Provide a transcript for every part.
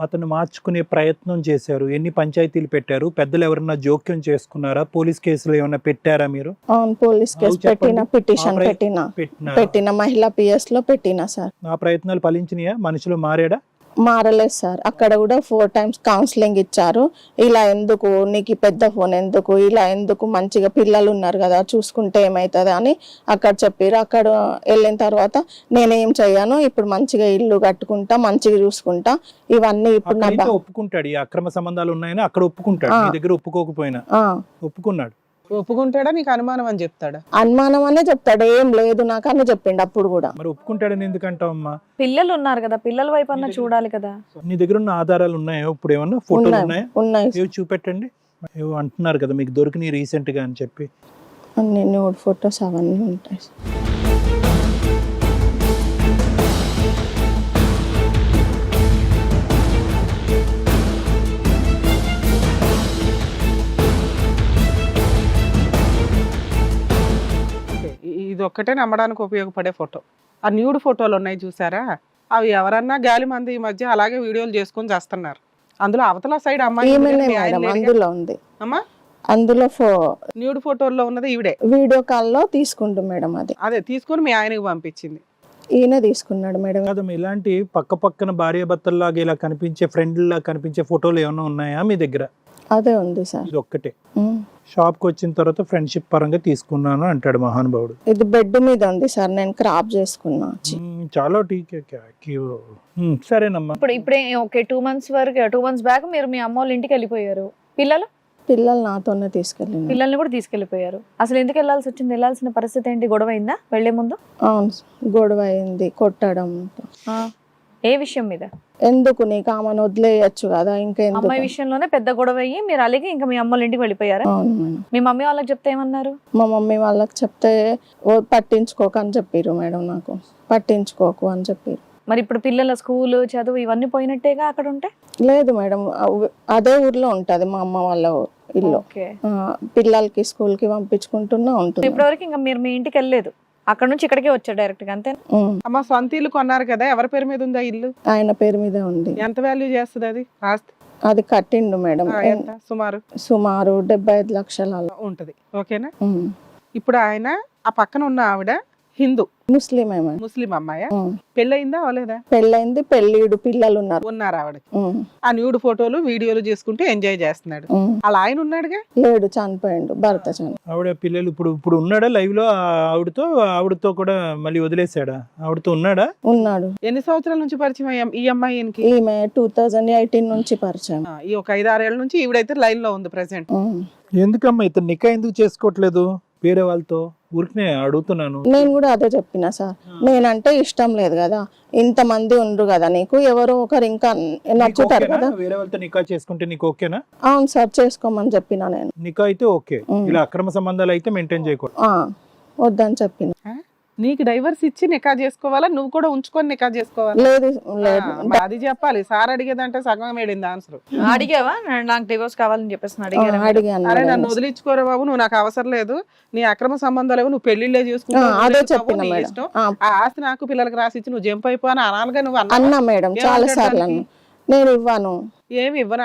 అతను మార్చుకునే ప్రయత్నం చేశారు. ఎన్ని పంచాయతీలు పెట్టారు? పెద్దలు ఎవరన్నా జోక్యం చేసుకున్నారా? పోలీస్ కేసులు ఏమైనా పెట్టారా మీరు? Police case. పెట్టిన పిటిషన్ పెట్టిన? పెట్టిన. మహిళా పిఎస్లో పెట్టిన సార్. ఆ ప్రయత్నాలు ఫలించినాయా? మనుషులు మారాడా? మారలేదు సార్. అక్కడ కూడా ఫోర్ టైమ్స్ కౌన్సిలింగ్ ఇచ్చారు. ఇలా ఎందుకు? నీకు పెద్ద ఫోన్ ఎందుకు? ఇలా ఎందుకు? మంచిగా పిల్లలు ఉన్నారు కదా చూసుకుంటే ఏమవుతుంది అని అక్కడ చెప్పారు. అక్కడ వెళ్ళిన తర్వాత నేనేం చెయ్యను ఇప్పుడు మంచిగా ఇల్లు కట్టుకుంటా మంచిగా చూసుకుంటా. ఇవన్నీ ఇప్పుడు నా ఒప్పుకుంటాడు. ఈ అక్రమ సంబంధాలు ఉన్నాయని అక్కడ ఒప్పుకుంటాడు. దగ్గర ఒప్పుకోకపోయినా. ఒప్పుకున్నాడు. ఒప్పుకుంటాడా? నీకు అనుమానం అని చెప్తాడా? అనుమానం అనే చెప్తాడు. ఏం లేదు నాకు అని చెప్పిండు అప్పుడు కూడా. మరి ఒప్పుకుంటాడని ఎందుకంటావు అమ్మా పిల్లలు ఉన్నారు కదా పిల్లల వైపు అన్న చూడాలి కదా. నీ దగ్గర ఉన్న ఆధారాలు ఉన్నాయా? ఇప్పుడు ఏమన్నా ఫోటోలు ఉన్నాయి. ఉన్నాయా? ఉన్నాయి. ఏవి చూపెట్టండి. ఏవో అంటున్నారు కదా మీకు దొరికినాయి రీసెంట్గా అని చెప్పి. అన్ని ఫొటోస్ అవన్నీ ఉంటాయి. ఒక్కటే నమ్మడానికి ఉపయోగపడే ఫోటో. ఆ న్యూడ్ ఫోటోలు ఉన్నాయి చూసారా? అవి ఎవరన్నా గాలి మంది ఈ మధ్య అలాగే వీడియోలు చేసుకొని చేస్తున్నారు. అందులో అవతల సైడ్ అమ్మాయి. అందులో ఉంది. అమ్మా? అందులో ఫో న్యూడ్ ఫోటోల్లో ఉన్నది ఈవిడే. వీడియో కాల్లో తీసుకుంటు మేడం అది. అదే తీసుకొని మీ ఆయనకి పంపించింది. ఈయన తీసుకున్నాడు మేడం. ఇలాంటి పక్క పక్కన భార్యాభర్తల్లాగా ఇలా కనిపించే ఫ్రెండ్ లా కనిపించే ఫోటోలు ఏమైనా ఉన్నాయా మీ దగ్గర? అదే ఉంది సార్. ఇది ఒక్కటే. ఉమ్. షాప్కి వచ్చిన తర్వాత ఫ్రెండ్షిప్ పరంగా తీసుకున్నాను అంటాడు మహానుభావుడు. ఇది బెడ్ మీద ఉంది సార్ నేను క్రాప్ చేసుకున్నా. చాలా టీకే క్యూ- మ్మ్, సరేనమ్మా. ఇప్పుడు ఇప్పుడే ఓకే టూ మంత్స్ వరకు టూ మంత్స్ బ్యాక్ మీరు మీ అమ్మ వాళ్ళ ఇంటికి వెళ్ళిపోయారు. పిల్లలు? పిల్లలు నాతోనే తీసుకెళ్ళిన పిల్లల్ని కూడా తీసుకెళ్ళిపోయారు అసలు ఎందుకు వెళ్ళాల్సి వచ్చింది? వెళ్ళాల్సిన పరిస్థితి ఏంటి? గొడవ అయిందా? వెళ్ళే ముందు? అవును గొడవ అయింది కొట్టడం ఏ విషయం మీద? ఎందుకు నీకు ఆమెను వదిలేయచ్చు కదా ఇంకెందుకు అమ్మాయి విషయంలోనే పెద్ద గొడవ అయ్యి మీరు అలాగే ఇంకా మీ అమ్మ వాళ్ళ ఇంటికి వెళ్ళిపోయారా? మీ మమ్మీ వాళ్ళకి చెప్తే ఏమన్నారు? మా మమ్మీ వాళ్ళకి చెప్తే పట్టించుకోకు అని చెప్పారు మేడం నాకు. పట్టించుకోకు అని చెప్పారు మరి ఇప్పుడు పిల్లల స్కూల్ చదువు ఇవన్నీ పోయినట్టేగా అక్కడ ఉంటే? లేదు మేడం అదే ఊర్లో ఉంటది మా అమ్మ వాళ్ళ ఇల్లు. పిల్లలకి స్కూల్కి పంపించుకుంటున్నా ఉంటుంది. ఇప్పటివరకు ఇంకా మీరు మీ ఇంటికి వెళ్ళలేదు? అక్కడ నుంచి ఇక్కడికే వచ్చారు డైరెక్ట్గా అంతే. అమ్మ సొంత ఇల్లు కొన్నారు కదా ఎవరి పేరు మీద ఉందా ఇల్లు? ఆయన పేరు మీద ఉంది. ఎంత వాల్యూ చేస్తుంది అది? ఆస్తి? అది కట్టిండు మేడం. సుమారు? సుమారు డెబ్బై ఐదు లక్షల. ఉంటది. ఓకేనా. ఇప్పుడు ఆయన ఆ పక్కన ఉన్న ఆవిడ హిందూ. ముస్లిమే మేడం ముస్లిం అమ్మాయ. పెళ్ళయిందా అవలేదా పెళ్ళైంది పెళ్ళిడు పిల్లలు ఉన్నారు ఉన్నారు ఆవిడ. ఉమ్. ఆ న్యూడ్ ఫోటోలు వీడియోలు చేసుకుంటూ ఎంజాయ్ చేస్తున్నాడు. అలా ఆయన ఉన్నాడుగా? లేడు చనిపోయిండు భర్త చని ఆవిడ పిల్లలు ఇప్పుడు ఇప్పుడు ఉన్నాడా లైవ్లో ఆవిడతో ఆవిడతో కూడా మళ్ళీ వదిలేసాడా ఆవిడతో ఉన్నాడా? ఉన్నాడు. ఎన్ని సంవత్సరాల నుంచి పరిచయం అయ్యాం ఈ అమ్మాయి ఈయనకి? ఈమె టూ థౌజండ్ ఎయిటీన్ నుంచి పరిచయం. ఈ ఒక ఐదు ఆరేళ్ళ నుంచి ఈవిడైతే లైన్లో ఉంది ప్రెసెంట్. ఎందుకమ్మా ఇతను నికా ఎందుకు చేసుకోవట్లేదు? వేరే వాళ్ళతో ఊరికనే అడుగుతున్నాను. నేను కూడా అదే చెప్పిన సార్. నేనంటే ఇష్టం లేదు కదా. ఇంత మంది ఉండ్రు కదా నీకు. ఎవరో ఒకరు ఇంకా నచ్చుతారు? కదా. వేరే వాళ్ళతో నికా చేసుకుంటే నీకు ఓకేనా? అవును సార్ చేసుకోమని చెప్పిన నేను. నికా అయితే ఓకే. ఇలా అక్రమ సంబంధాలు అయితే మెయింటైన్ చేయకూడదు. ఆ, వద్దని చెప్పిన. నీకు డైవర్స్ ఇచ్చి నికా చేసుకోవాలా? నువ్వు కూడా ఉంచుకొని నికా చేసుకోవాలా? లేదు లేదు. అది చెప్పాలి. సార్ అడిగేదంటే సగం వేడింది ఆన్సర్ అడిగావా? నాకు డివోర్స్ కావాలని చెప్పేసి అడిగాను. అరే. నన్ను వదిలించుకోరా బాబు నువ్వు నాకు అవసరం లేదు. నీ అక్రమ సంబంధాలు నువ్వు పెళ్ళిళ్ళే చేసుకుంటావు అదే వదిలేసుకోవు, చెప్పిన నీ మేడం. ఇష్టం. ఆ, ఆస్తి నాకు పిల్లలకి రాసిచ్చి నువ్వు జంప్ అయిపో అని అనాలిగా నువ్వు అన్నా మేడం చాలా సార్లు నేను ఇవ్వను. ఏమి ఇవ్వను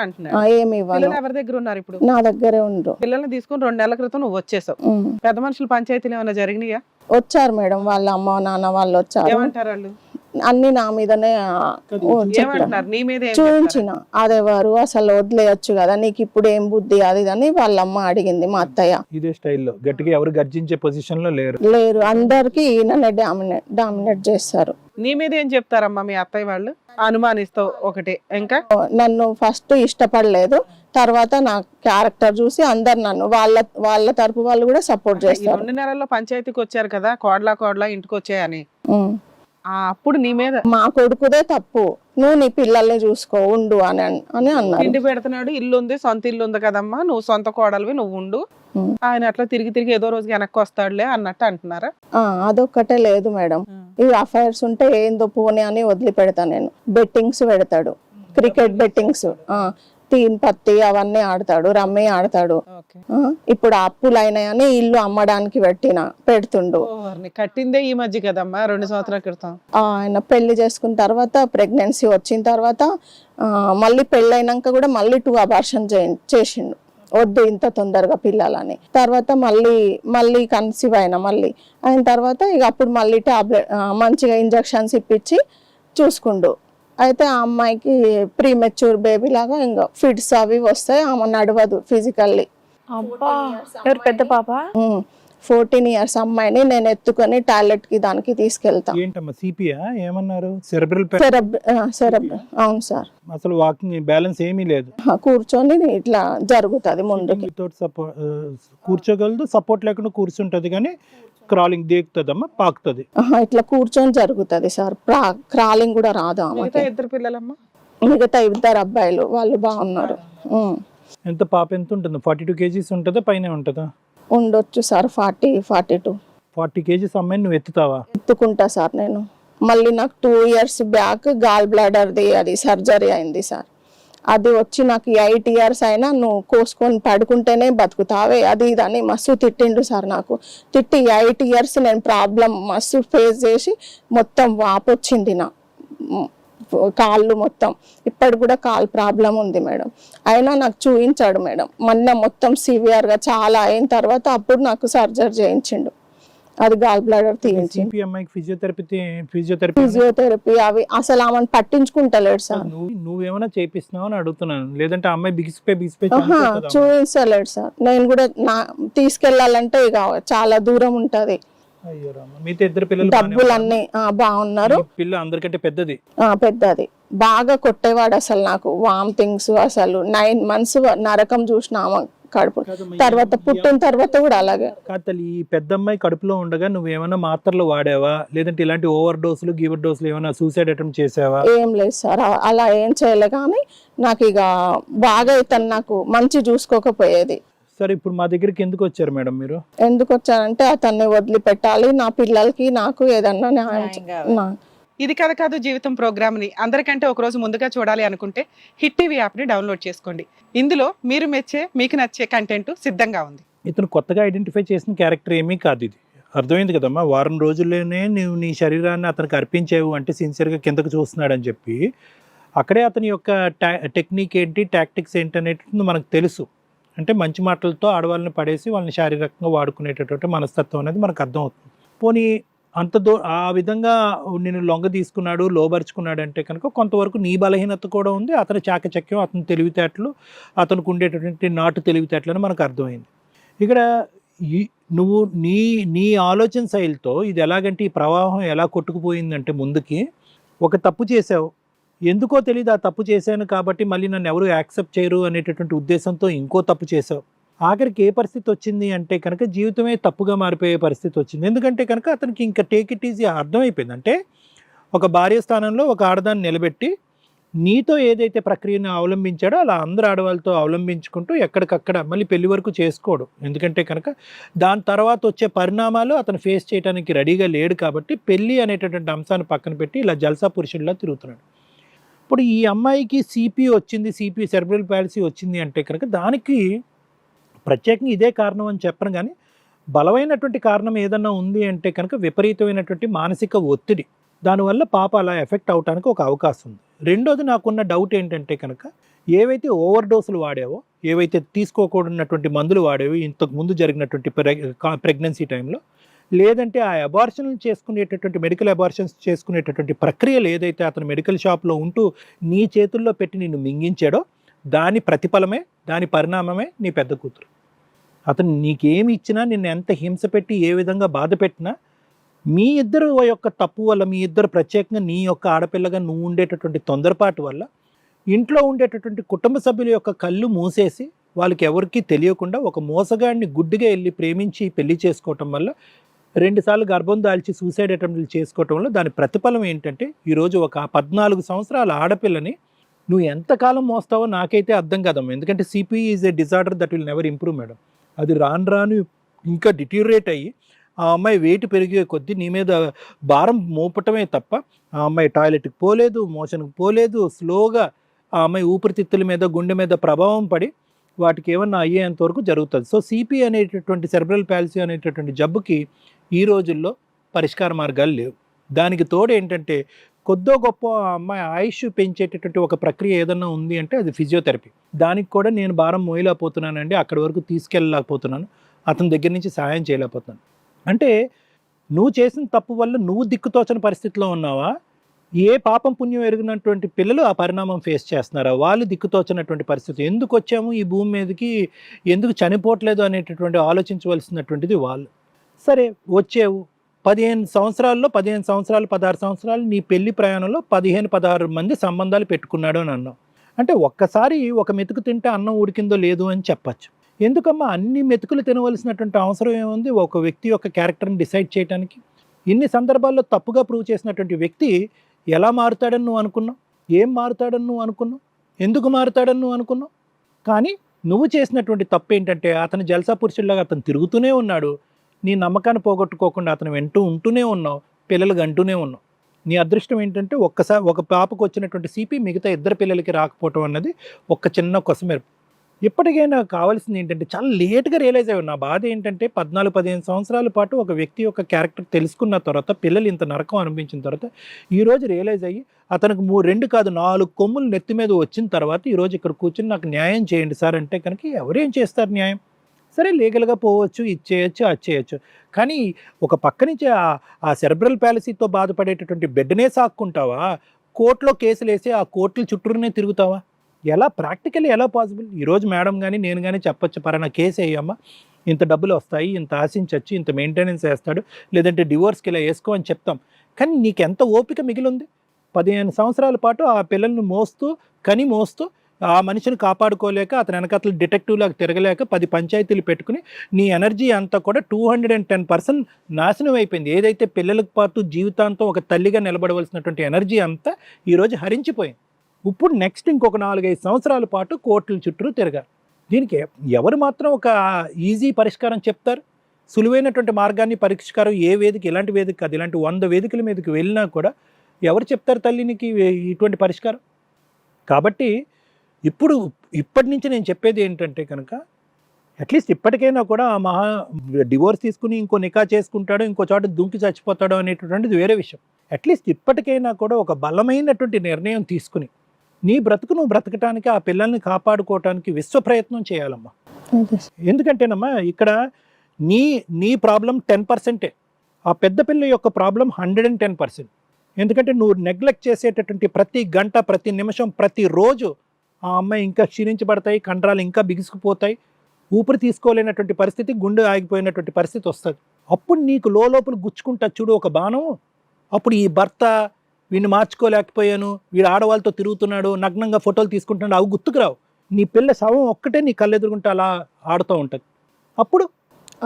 ఏమి పిల్లలు ఎవరి దగ్గర ఉన్నారు ఇప్పుడు? నా దగ్గరే ఉండ్రు. పిల్లల్ని తీసుకుని రెండు నెలల క్రితం నువ్వు వచ్చేసావు. పెద్ద మనుషులు పంచాయతీలు ఏమైనా జరిగినాయా? వచ్చారు మేడం వాళ్ళ అమ్మ నాన్న వాళ్ళు వచ్చారు. ఏమంటారు వాళ్ళు? అన్ని నా మీదనే ఆ, ఓ, చెప్పారు ఏమంటున్నారు? నీ మీద ఏం చూపించిన. అదేవారు అసలు వదిలేయచ్చు కదా నీకు ఇప్పుడు ఏం బుద్ధి అది అని వాళ్ళ అమ్మ అడిగింది మా అత్తయ్య. ఇదే స్టైల్లో. గట్టిగా ఎవరు గర్జించే పొజిషన్లో లేరు. లేరు. అందరికి ఈయననే డామినేట్ డామినేట్ చేస్తారు. నీ మీద ఏం చెప్తారమ్మా మీ అత్తయ్య వాళ్ళు? అనుమానిస్తావు ఒకటి. ఇంకా? నన్ను ఫస్ట్ ఇష్టపడలేదు. తర్వాత నా క్యారెక్టర్ చూసి అందరు నన్ను వాళ్ళ వాళ్ళ తరపు వాళ్ళు కూడా సపోర్ట్ చేస్తారు. రెండు నెలల్లో పంచాయతీకి వచ్చారు కదా కోడ్లా కోడ్లా ఇంటికి వచ్చాయని. అప్పుడు నీ మీద మా కొడుకుదే తప్పు. నువ్వు నీ పిల్లల్ని చూసుకో ఉండు అని అన్- అని అన్నారు. తిండి పెడుతున్నాడు ఇల్లు ఉంది సొంత ఇల్లు ఉంది కదమ్మా నువ్వు సొంత కోడలివి నువ్వు ఉండు. ఆయన అట్లా తిరిగి తిరిగి ఏదో రోజు వెనక్కి వస్తాడులే అన్నట్టు అంటున్నారా? ఆ, అదొక్కటే లేదు మేడం. ఈ అఫైర్స్ ఉంటే ఏందో పోనీ అని వదిలిపెడతా నేను. బెట్టింగ్స్ పెడతాడు. క్రికెట్ బెట్టింగ్స్ తీన్ పత్తి అవన్నీ ఆడతాడు రమ్మి ఆడతాడు. ఇప్పుడు అప్పులు అయినాయని ఇల్లు అమ్మడానికి పెట్టిన పెడుతుండు. కట్టిందే ఈ మధ్య కదమ్మా రెండు సంవత్సరాల క్రితం. ఆయన పెళ్ళి చేసుకున్న తర్వాత ప్రెగ్నెన్సీ వచ్చిన తర్వాత మళ్ళీ పెళ్ళైనాక కూడా మళ్ళీ టూ అబార్షన్ చేసిండు. వద్దు ఇంత తొందరగా పిల్లలని. తర్వాత మళ్ళీ మళ్ళీ కన్సీవ్ అయినా మళ్ళీ. అయిన తర్వాత ఇక అప్పుడు మళ్ళీ టాబ్లెట్ మంచిగా ఇంజక్షన్స్ ఇప్పించి చూసుకుండు. అయితే ఆ అమ్మాయికి ప్రీ మెచ్యూర్ బేబీ లాగా ఇంకా ఫిట్స్ అవి వస్తాయి. ఆమె నడవదు ఫిజికల్లీ అబ్బా ఎవరు పెద్ద పాప? ఫోర్టీన్ ఇయర్స్ అమ్మాయిని నేను ఎత్తుకొని టాయిలెట్కి దానికి తీసుకెళ్తా. ఏంటమ్మా సిపియా ఏమన్నారు? సెరెబ్రల్ సెరబ్ సెరబ్ అవును సార్. అసలు వాకింగ్ బ్యాలెన్స్ ఏమీ లేదు. ఆ, కూర్చొని ఇట్లా జరుగుతుంది ముందుకి. కూర్చోగలదు సపోర్ట్ లేకుండా కూర్చుంటది కానీ క్రాలింగ్ దేకుతుందమ్మా పాకుతుంది. ఆహా, ఇట్లా కూర్చొని జరుగుతుంది సార్. క్రాలింగ్ కూడా రాదు ఇద్దరు పిల్లలమ్మా? మిగతా ఇద్దరు అబ్బాయిలు వాళ్ళు బాగున్నారు. ఎంత పాప ఎంత ఉంటుంది? ఫార్టీ టూ కేజీస్ ఉంటుందా? పైన ఉంటుందా? ఉండొచ్చు sir forty forty two forty KGs అమ్మాయిని నువ్వు ఎత్తుతావా? ఎత్తుకుంటా సార్ నేను. మళ్ళీ నాకు టూ ఇయర్స్ బ్యాక్ గాల్ బ్లాడర్ది అది సర్జరీ అయింది సార్. అది వచ్చి నాకు ఎయిట్ ఇయర్స్ అయినా నువ్వు కోసుకొని పడుకుంటేనే బతుకుతావే అది ఇది అని మస్తు తిట్టిండు సార్ నాకు. తిట్టి ఎయిట్ ఇయర్స్ నేను ప్రాబ్లం మస్తు ఫేస్ చేసి మొత్తం వాపు వచ్చింది నా. కాళ్ళు మొత్తం. ఇప్పటి కూడా కాలు ప్రాబ్లం ఉంది మేడం. అయినా నాకు చూపించాడు మేడం. మొన్న మొత్తం సివియర్గా చాలా అయిన తర్వాత అప్పుడు నాకు సర్జరీ చేయించిండు. అది గాల్ బ్లాడర్ అమ్మాయికి ఫిజియోథెరపీ ఫిజియోథెరపీ అవి అసలు ఆమెను పట్టించుకుంటలేడు సార్. నువ్వు నువ్వేమైనా చేపిస్తున్నావు అని అడుగుతున్నాను. లేదంటే అమ్మాయి బిగిసిపోయి బిగిసిపోయి? చూపించలేడు సార్. నేను కూడా నా తీసుకెళ్ళాలంటే ఇక చాలా దూరం ఉంటది. ఇద్దరు పిల్లలు డబ్బులు? అన్ని ఆ, బాగున్నారు. పిల్ల అందరికంటే పెద్దది. ఆ, పెద్దది. బాగా కొట్టేవాడు అసలు నాకు. వామిటింగ్స్ అసలు. నైన్ మంత్స్ నరకం చూసిన కడుపు. తర్వాత పుట్టిన తర్వాత కూడా అలాగే. కాదు తల్లి ఈ పెద్ద అమ్మాయి కడుపులో ఉండగా నువ్వేమైనా మాత్రలు వాడావా? లేదంటే ఇలాంటి ఓవర్ డోసులు గివర్ డోసులు ఏమైనా సూసైడ్ అటెంప్ట్ చేసావా? ఏం లేదు సార్. అలా ఏం చేయలే కానీ నాకు ఇక బాగా ఇతను నాకు మంచి చూసుకోకపోయేది. సరే ఇప్పుడు మా దగ్గరికి ఎందుకు వచ్చారు మేడం మీరు? ఎందుకు వచ్చానంటే అతన్ని వదిలిపెట్టాలి. నా పిల్లలకి నాకు ఏదన్నా న్యాయం చే- నా- ఇది కథ కాదు జీవితం ప్రోగ్రామ్ని. అందరికంటే ఒక రోజు ముందుగా చూడాలి అనుకుంటే హిట్ టీవీ యాప్ని డౌన్లోడ్ చేసుకోండి. ఇందులో మీరు మెచ్చే మీకు నచ్చే కంటెంట్ సిద్ధంగా ఉంది. ఇతను కొత్తగా ఐడెంటిఫై చేసిన క్యారెక్టర్ ఏమీ కాదు ఇది. అర్థమైంది కదమ్మా? వారం రోజుల్లోనే నువ్వు నీ శరీరాన్ని అతనికి అర్పించేవు అంటే సిన్సియర్గా కిందకు చూస్తున్నాడని చెప్పి అక్కడే అతని యొక్క టెక్నిక్ ఏంటి టాక్టిక్స్ ఏంటి అనేటువంటిది మనకు తెలుసు. అంటే మంచి మాటలతో ఆడవాళ్ళని పడేసి వాళ్ళని శారీరకంగా వాడుకునేటటువంటి మనస్తత్వం అనేది మనకు అర్థమవుతుంది. పోనీ అంత దో ఆ విధంగా నేను లొంగ తీసుకున్నాడు లోబరుచుకున్నాడు అంటే కనుక కొంతవరకు నీ బలహీనత కూడా ఉంది అతని చాకచక్యం అతని తెలివితేటలు అతనికి ఉండేటటువంటి నాటు తెలివితేటలు అని మనకు అర్థమైంది. ఇక్కడ ఈ నువ్వు నీ నీ ఆలోచన శైలితో ఇది ఎలాగంటే ఈ ప్రవాహం ఎలా కొట్టుకుపోయిందంటే ముందుకి ఒక తప్పు చేసావు ఎందుకో తెలియదు ఆ తప్పు చేశాను కాబట్టి మళ్ళీ నన్ను ఎవరు యాక్సెప్ట్ చేయరు అనేటటువంటి ఉద్దేశంతో ఇంకో తప్పు చేసావు ఆఖరికి ఏ పరిస్థితి వచ్చింది అంటే కనుక జీవితమే తప్పుగా మారిపోయే పరిస్థితి వచ్చింది. ఎందుకంటే కనుక అతనికి ఇంకా టేక్ ఇట్ ఈజీ అర్థమైపోయింది. అంటే ఒక భార్య స్థానంలో ఒక ఆడదాన్ని నిలబెట్టి నీతో ఏదైతే ప్రక్రియను అవలంబించాడో అలా అందరు ఆడవాళ్ళతో అవలంబించుకుంటూ ఎక్కడికక్కడ మళ్ళీ పెళ్ళి వరకు చేసుకోడు. ఎందుకంటే కనుక దాని తర్వాత వచ్చే పరిణామాలు అతను ఫేస్ చేయడానికి రెడీగా లేడు కాబట్టి పెళ్ళి అనేటటువంటి అంశాన్ని పక్కన పెట్టి ఇలా జల్సా పురుషుడిలా తిరుగుతున్నాడు. ఇప్పుడు ఈ అమ్మాయికి సిపి వచ్చింది సిపి సెర్బ్రల్ పాలసీ వచ్చింది అంటే కనుక దానికి ప్రత్యేకంగా ఇదే కారణం అని చెప్పను కానీ బలమైనటువంటి కారణం ఏదన్నా ఉంది అంటే కనుక విపరీతమైనటువంటి మానసిక ఒత్తిడి. దానివల్ల పాప అలా ఎఫెక్ట్ అవడానికి ఒక అవకాశం ఉంది. రెండోది నాకున్న డౌట్ ఏంటంటే కనుక ఏవైతే ఓవర్ డోసులు వాడావో ఏవైతే తీసుకోకూడనటువంటి మందులు వాడేవో ఇంతకు ముందు జరిగినటువంటి ప్రెగ్నెన్సీ టైంలో లేదంటే ఆ అబార్షన్లు చేసుకునేటటువంటి మెడికల్ అబార్షన్స్ చేసుకునేటటువంటి ప్రక్రియలు ఏదైతే అతను మెడికల్ షాప్లో ఉంటూ నీ చేతుల్లో పెట్టి నిన్ను మింగించాడో దాని ప్రతిఫలమే దాని పరిణామమే నీ పెద్ద కూతురు. అతను నీకేమి ఇచ్చినా నిన్ను ఎంత హింస పెట్టి ఏ విధంగా బాధ పెట్టినా మీ ఇద్దరు యొక్క తప్పు వల్ల మీ ఇద్దరు ప్రత్యేకంగా నీ యొక్క ఆడపిల్లగా నువ్వు ఉండేటటువంటి తొందరపాటు వల్ల ఇంట్లో ఉండేటటువంటి కుటుంబ సభ్యుల యొక్క కళ్ళు మూసేసి వాళ్ళకి ఎవరికీ తెలియకుండా ఒక మోసగాడిని గుడ్డిగా వెళ్ళి ప్రేమించి పెళ్ళి చేసుకోవటం వల్ల రెండుసార్లు గర్భం దాల్చి సూసైడ్ అటెంప్ట్లు చేసుకోవటంలో దాని ప్రతిఫలం ఏంటంటే ఈరోజు ఒక పద్నాలుగు సంవత్సరాల ఆడపిల్లని నువ్వు ఎంతకాలం మోస్తావో నాకైతే అర్థం కదమ్మా. ఎందుకంటే CPE is a disorder that will never improve madam అది రాను రాను ఇంకా డిట్యూరేట్ అయ్యి ఆ అమ్మాయి వెయిట్ పెరిగే కొద్దీ నీ మీద భారం మోపటమే తప్ప ఆ అమ్మాయి టాయిలెట్కి పోలేదు మోషన్కి పోలేదు స్లోగా ఆ అమ్మాయి ఊపిరితిత్తుల మీద గుండె మీద ప్రభావం పడి వాటికి ఏమన్నా అయ్యేంత వరకు జరుగుతుంది. సో సిపి అనేటటువంటి సెర్బ్రల్ ప్యాలసీ అనేటటువంటి జబ్బుకి ఈ రోజుల్లో పరిష్కార మార్గాలు లేవు. దానికి తోడు ఏంటంటే కొద్దో గొప్ప అమ్మాయి ఆయుష్ పెంచేటటువంటి ఒక ప్రక్రియ ఏదన్నా ఉంది అంటే అది ఫిజియోథెరపీ. దానికి కూడా నేను భారం మోయలేకపోతున్నానండి అక్కడి వరకు తీసుకెళ్ళలేకపోతున్నాను అతని దగ్గర నుంచి సహాయం చేయలేకపోతున్నాను. అంటే నువ్వు చేసిన తప్పు వల్ల నువ్వు దిక్కుతోచని పరిస్థితిలో ఉన్నావా? ఏ పాపం పుణ్యం ఎరిగినటువంటి పిల్లలు ఆ పరిణామం ఫేస్ చేస్తున్నారా? వాళ్ళు దిక్కుతోచనటువంటి పరిస్థితి ఎందుకు వచ్చాము? ఈ భూమి మీదకి ఎందుకు చనిపోవట్లేదు అనేటటువంటి ఆలోచించవలసినటువంటిది వాళ్ళు. సరే వచ్చేవు. పదిహేను సంవత్సరాల్లో పదిహేను సంవత్సరాలు పదహారు సంవత్సరాలు నీ పెళ్ళి ప్రయాణంలో పదిహేను పదహారు మంది సంబంధాలు పెట్టుకున్నాడు అని అన్నావు. అంటే ఒక్కసారి ఒక మెతుకు తింటే అన్నం ఉడికిందో లేదు అని చెప్పచ్చు. ఎందుకమ్మా? అన్ని మెతుకులు తినవలసినటువంటి అవసరం ఏముంది? ఒక వ్యక్తి యొక్క క్యారెక్టర్ని డిసైడ్ చేయడానికి ఇన్ని సందర్భాల్లో తప్పుగా ప్రూవ్ చేసినటువంటి వ్యక్తి ఎలా మారుతాడని నువ్వు అనుకున్నావు? ఏం మారుతాడని నువ్వు అనుకున్నావు? ఎందుకు మారుతాడని నువ్వు అనుకున్నావు? కానీ నువ్వు చేసినటువంటి తప్పు ఏంటంటే అతను జల్సా పురుషుల్లాగా అతను తిరుగుతూనే ఉన్నాడు. నీ నమ్మకాన్ని పోగొట్టుకోకుండా అతను వెంటూ ఉంటూనే ఉన్నావు పిల్లలకు అంటూనే ఉన్నావు. నీ అదృష్టం ఏంటంటే ఒక్కసారి ఒక పాపకు వచ్చినటువంటి సిపి మిగతా ఇద్దరు పిల్లలకి రాకపోవటం అన్నది ఒక చిన్న కొసమెరుపు. ఇప్పటికైనా కావాల్సింది ఏంటంటే చాలా లేట్గా రియలైజ్ అయ్యావు. నా బాధ ఏంటంటే పద్నాలుగు పదిహేను సంవత్సరాల పాటు ఒక వ్యక్తి యొక్క క్యారెక్టర్ తెలుసుకున్న తర్వాత పిల్లలు ఇంత నరకం అనిపించిన తర్వాత ఈరోజు రియలైజ్ అయ్యి అతనికి మూ రెండు కాదు నాలుగు కొమ్ములు నెత్తి మీద వచ్చిన తర్వాత ఈరోజు ఇక్కడ కూర్చుని నాకు న్యాయం చేయండి సార్ అంటే కనుక ఎవరేం చేస్తారు న్యాయం? సరే లీగల్గా పోవచ్చు ఇది చేయొచ్చు అది చేయొచ్చు. కానీ ఒక పక్క నుంచి ఆ- సెరబ్రల్ ప్యాలసీతో బాధపడేటటువంటి బెడ్నే సాక్కుంటావా? కోర్టులో కేసులు వేసి ఆ కోర్టుల చుట్టూనే తిరుగుతావా? ఎలా ప్రాక్టికల్ ఎలా పాసిబుల్? ఈరోజు మేడం కానీ నేను కానీ చెప్పొచ్చు పరానా కేసు వేయమ్మా. ఇంత డబ్బులు వస్తాయి ఇంత ఆశించవచ్చు ఇంత మెయింటెనెన్స్ వేస్తాడు లేదంటే డివోర్స్కి ఇలా వేసుకో అని చెప్తాం. కానీ నీకు ఎంత ఓపిక మిగిలింది? పదిహేను సంవత్సరాల పాటు ఆ పిల్లల్ని మోస్తూ కని మోస్తూ ఆ మనిషిని కాపాడుకోలేక అతని వెనకాతలు డిటెక్టివ్ లాగా తిరగలేక పది పంచాయతీలు పెట్టుకుని నీ ఎనర్జీ అంతా కూడా two hundred and ten percent నాశనం అయిపోయింది. ఏదైతే పిల్లలకు పాటు జీవితాంతం ఒక తల్లిగా నిలబడవలసినటువంటి ఎనర్జీ అంతా ఈరోజు హరించిపోయింది. ఇప్పుడు నెక్స్ట్ ఇంకొక నాలుగైదు సంవత్సరాల పాటు కోర్టుల చుట్టూ తిరగాలి. దీనికి ఎవరు మాత్రం ఒక ఈజీ పరిష్కారం చెప్తారు? సులువైనటువంటి మార్గాన్ని పరిష్కారం ఏ వేదిక ఇలాంటి వేదిక కాదు. ఇలాంటి వంద వేదికల మీదకి వెళ్ళినా కూడా ఎవరు చెప్తారు తల్లినికి ఇటువంటి పరిష్కారం? కాబట్టి ఇప్పుడు ఇప్పటి నుంచి నేను చెప్పేది ఏంటంటే కనుక అట్లీస్ట్ ఇప్పటికైనా కూడా ఆ మహా డివోర్స్ తీసుకుని ఇంకో నికా చేసుకుంటాడో ఇంకో చోట దుంకి చచ్చిపోతాడో అనేటటువంటిది వేరే విషయం. అట్లీస్ట్ ఇప్పటికైనా కూడా ఒక బలమైనటువంటి నిర్ణయం తీసుకుని నీ బ్రతుకు నువ్వు బ్రతకటానికి ఆ పిల్లల్ని కాపాడుకోవటానికి విశ్వ ప్రయత్నం చేయాలమ్మా. ఎందుకంటేనమ్మా ఇక్కడ నీ నీ ప్రాబ్లం టెన్ పర్సెంటే ఆ పెద్ద పిల్ల యొక్క problem hundred and ten percent ఎందుకంటే నువ్వు నెగ్లెక్ట్ చేసేటటువంటి ప్రతి గంట ప్రతి నిమిషం ప్రతి రోజు ఆ అమ్మాయి ఇంకా క్షీణించబడతాయి కండరాలు ఇంకా బిగుసుకుపోతాయి. ఊపిరి తీసుకోలేనటువంటి పరిస్థితి గుండె ఆగిపోయినటువంటి పరిస్థితి వస్తుంది. అప్పుడు నీకు లోపల గుచ్చుకుంటా చూడు ఒక బాణం. అప్పుడు ఈ భర్త వీడిని మార్చుకోలేకపోయాను వీడు ఆడవాళ్ళతో తిరుగుతున్నాడు నగ్నంగా ఫోటోలు తీసుకుంటున్నాడు అవి గుర్తుకురావు నీ పిల్ల శవం ఒక్కటే నీ కళ్ళెదురుగుంటే అలా ఆడుతూ ఉంటుంది. అప్పుడు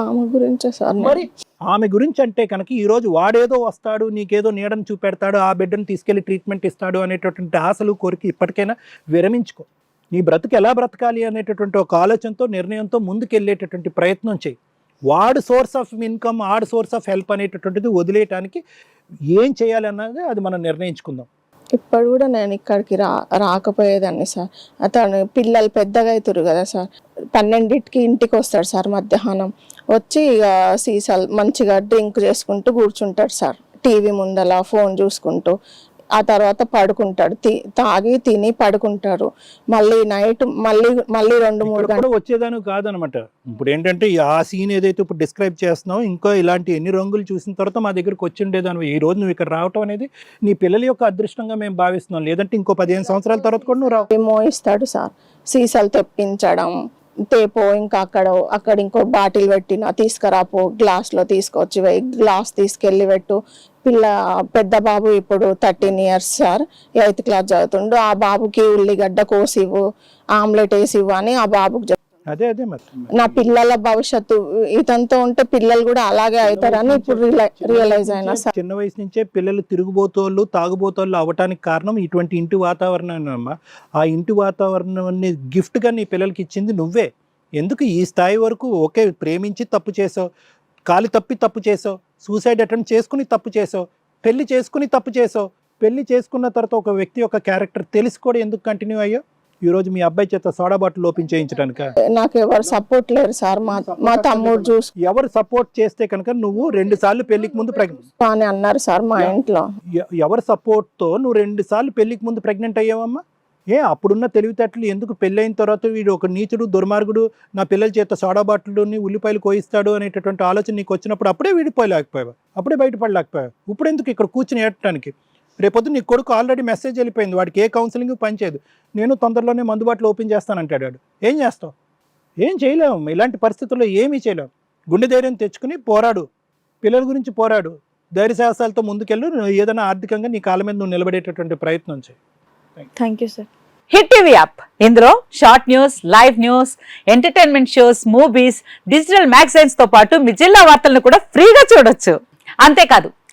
ఆమె గురించే సార్ మరి ఆమె గురించి అంటే కనుక ఈరోజు వాడేదో వస్తాడు నీకేదో నీడని చూపెడతాడు ఆ బిడ్డను తీసుకెళ్ళి ట్రీట్మెంట్ ఇస్తాడు అనేటటువంటి ఆశలు కోరిక ఇప్పటికైనా విరమించుకో. నీ బ్రతుకు ఎలా బ్రతకాలి అనేటటువంటి ఒక ఆలోచనతో నిర్ణయంతో ముందుకెళ్ళేటటువంటి ప్రయత్నం చేయి. వాడు సోర్స్ ఆఫ్ ఇన్కమ్ ఆడు సోర్స్ ఆఫ్ హెల్ప్ అనేటటువంటిది వదిలేయటానికి ఏం చేయాలి అన్నది అది మనం నిర్ణయించుకుందాం. ఇప్పుడు కూడా నేను ఇక్కడికి రా రాకపోయేదాన్ని సార్. అతను పిల్లలు పెద్దగా అవుతారు కదా సార్. పన్నెండింటికి ఇంటికి వస్తాడు సార్ మధ్యాహ్నం. వచ్చి ఇక సీసాలు మంచిగా డ్రింక్ చేసుకుంటూ కూర్చుంటాడు సార్. టీవీ ముందల ఫోన్ చూసుకుంటూ. ఆ తర్వాత పడుకుంటాడు. తి- తాగి తిని పడుకుంటారు. మళ్ళీ నైట్ మళ్ళీ మళ్ళీ రెండు మూడు గంటలు వచ్చేదాని కాదనమాట. ఇప్పుడు ఏంటంటే ఆ సీన్ ఏదైతే ఇప్పుడు డిస్క్రైబ్ చేస్తున్నావు ఇంకా ఇలాంటి ఎన్ని రంగులు చూసిన తర్వాత మా దగ్గరికి వచ్చి ఉండేదాన్ని ఈ రోజు నువ్వు ఇక్కడ రావటం అనేది నీ పిల్లల యొక్క అదృష్టంగా మేము భావిస్తున్నాం. లేదంటే ఇంకో పదిహేను సంవత్సరాల తర్వాత కూడా నువ్వు రావు. ఏమో ఇస్తాడు సార్. సీసాలు తెప్పించడం తేపో ఇంకా అక్కడ అక్కడ ఇంకో బాటిల్ పెట్టిన తీసుకురాపో గ్లాస్లో తీసుకొచ్చి గ్లాస్ తీసుకెళ్ళి పెట్టు. పిల్ల పెద్ద బాబు ఇప్పుడు thirteen years sir eighth class చదువుతుండు. ఆ బాబుకి ఉల్లిగడ్డ కోసివ్వు ఆమ్లెట్ వేసివ్వు అని ఆ బాబుకి అదే అదే మరి. నా పిల్లల భవిష్యత్తు ఇతనితో ఉంటే పిల్లలు కూడా అలాగే అవుతారని ఇప్పుడు రియలైజ్ అయినా సార్. చిన్న వయసు నుంచే పిల్లలు తిరుగుబోతోళ్ళు తాగుబోతోళ్ళు అవ్వటానికి కారణం ఇటువంటి ఇంటి వాతావరణం అమ్మా. ఆ ఇంటి వాతావరణాన్ని గిఫ్ట్గా నీ పిల్లలకి ఇచ్చింది నువ్వే. ఎందుకు ఈ స్థాయి వరకు ఓకే ప్రేమించి తప్పు చేసావు కాలి తప్పి తప్పు చేసావు సూసైడ్ అటెంప్ట్ చేసుకుని తప్పు చేసావు పెళ్ళి చేసుకుని తప్పు చేసావు పెళ్ళి చేసుకున్న తర్వాత ఒక వ్యక్తి యొక్క క్యారెక్టర్ తెలిసి కూడా ఎందుకు కంటిన్యూ అయ్యో? ఈ రోజు మీ అబ్బాయి చేత సోడా బాటిల్ ఓపెన్ చేయించడానిక నాకు ఎవరు సపోర్ట్ లేరు సార్. మా మా తమ్ముడు చూసు ఎవరు సపోర్ట్ చేస్తే కనుక నువ్వు రెండు సార్లు పెళ్ళికి ముందు ప్రెగ్నెంట్ అని అన్నారు సార్ మా ఇంట్లో. ఎవరి సపోర్ట్తో నువ్వు రెండు సార్లు పెళ్ళికి ముందు ప్రెగ్నెంట్ అయ్యావమ్మా? ఏ అప్పుడున్న తెలివితేటలు ఎందుకు పెళ్ళైన తర్వాత వీడు ఒక నీచుడు దుర్మార్గుడు నా పిల్లల చేత సోడా బాటిల్ని ఉల్లిపాయలు కోయిస్తాడు అనేటటువంటి ఆలోచన నీకు వచ్చినప్పుడు అప్పుడే వీడిపోలేకపోయావు? అప్పుడే బయటపడలేకపోయావు? ఇప్పుడు ఎందుకు ఇక్కడ కూర్చుని ఏడటానికి? రేపొద్దు నీ కొడుకు ఆల్రెడీ మెసేజ్ వెళ్ళిపోయింది. వాడికి ఏ కౌన్సిలింగ్ పనిచేయదు నేను తొందరలోనే మందుబాటులో ఓపెన్ చేస్తానంటాడు వాడు. ఏం చేస్తావు? ఏం చేయలేము ఇలాంటి పరిస్థితుల్లో ఏమీ చేయలేము గుండె ధైర్యం తెచ్చుకుని పోరాడు. పిల్లల గురించి పోరాడు. ధైర్య సాహసాలతో ముందుకెళ్ళు. నువ్వు ఏదైనా ఆర్థికంగా నీ కాళ్ళ మీద నువ్వు నిలబడేటటువంటి ప్రయత్నం చేయి. Thank you sir hit TV app. ఇందులో short news live news entertainment shows movies digital మ్యాగజైన్స్తో పాటు మీ జిల్లా వార్తలను కూడా ఫ్రీగా చూడొచ్చు. అంతేకాదు